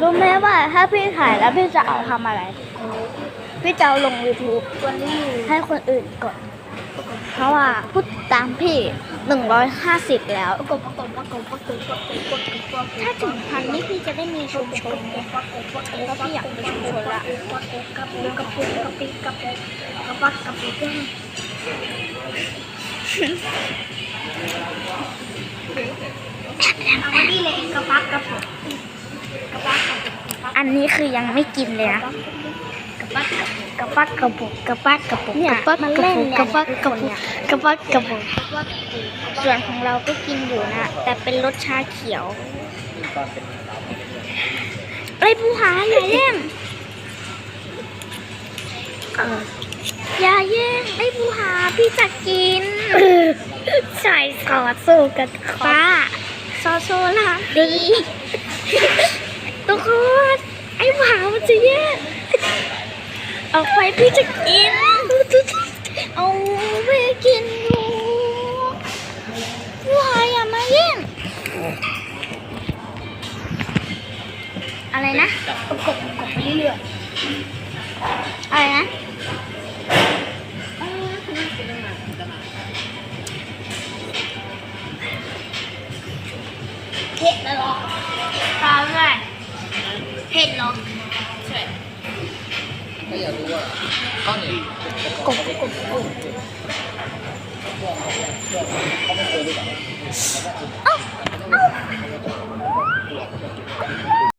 รู้ไหมว่าถ้าพี่ถ่ายแล้วพี่จะเอาทำอะไร พี่จะเอาลง YouTube ให้คนอื่นกด เพราะว่าพูดตามพี่หนึ่งร้อยห้าสิบแล้วประกบประกบประกบประกบประกบประกบประกบถ้าถึงพันนี่พี่จะได้มีชุมชนไงเพราะพี่อยากมีชุมชนละกระปุกกระปุกกระปิกกระปุกกระปักกระปุกแก้เอาไว้นี่เลยกระปักกระปุกก อันนี้คือยังไม่กินเลยนะกระปักกระปักกระปุกกระปักกระปุกเนี่ยกระปักมันกระเล่นปุกเนี่ยกระปักกระปุกกระปักกระปุกส่วนของเราก็กินอยู่นะ แต่เป็นรสชาเขียวไอ้ยผู้หาอย่าแย่งเอออย่าแย่งไอ้ผู้หาพี่จะกินใส่ขอสู้กันขอป้าโซโซล่ะดีทุกคนไอ้หมามัน จะแย่งเอาไปพี่จะกิน เอาไปกินอยู่ผู้หาอย่ามาแย่งอะไรนะประกบกบไปเรื่อยอะไรนะเผ็ดแล้วหรอตามเลย เห็นหรอใช่ก็อยากรู้ว่าข้อหนี่งกบกบกบกขาไม่เคยรู้จัก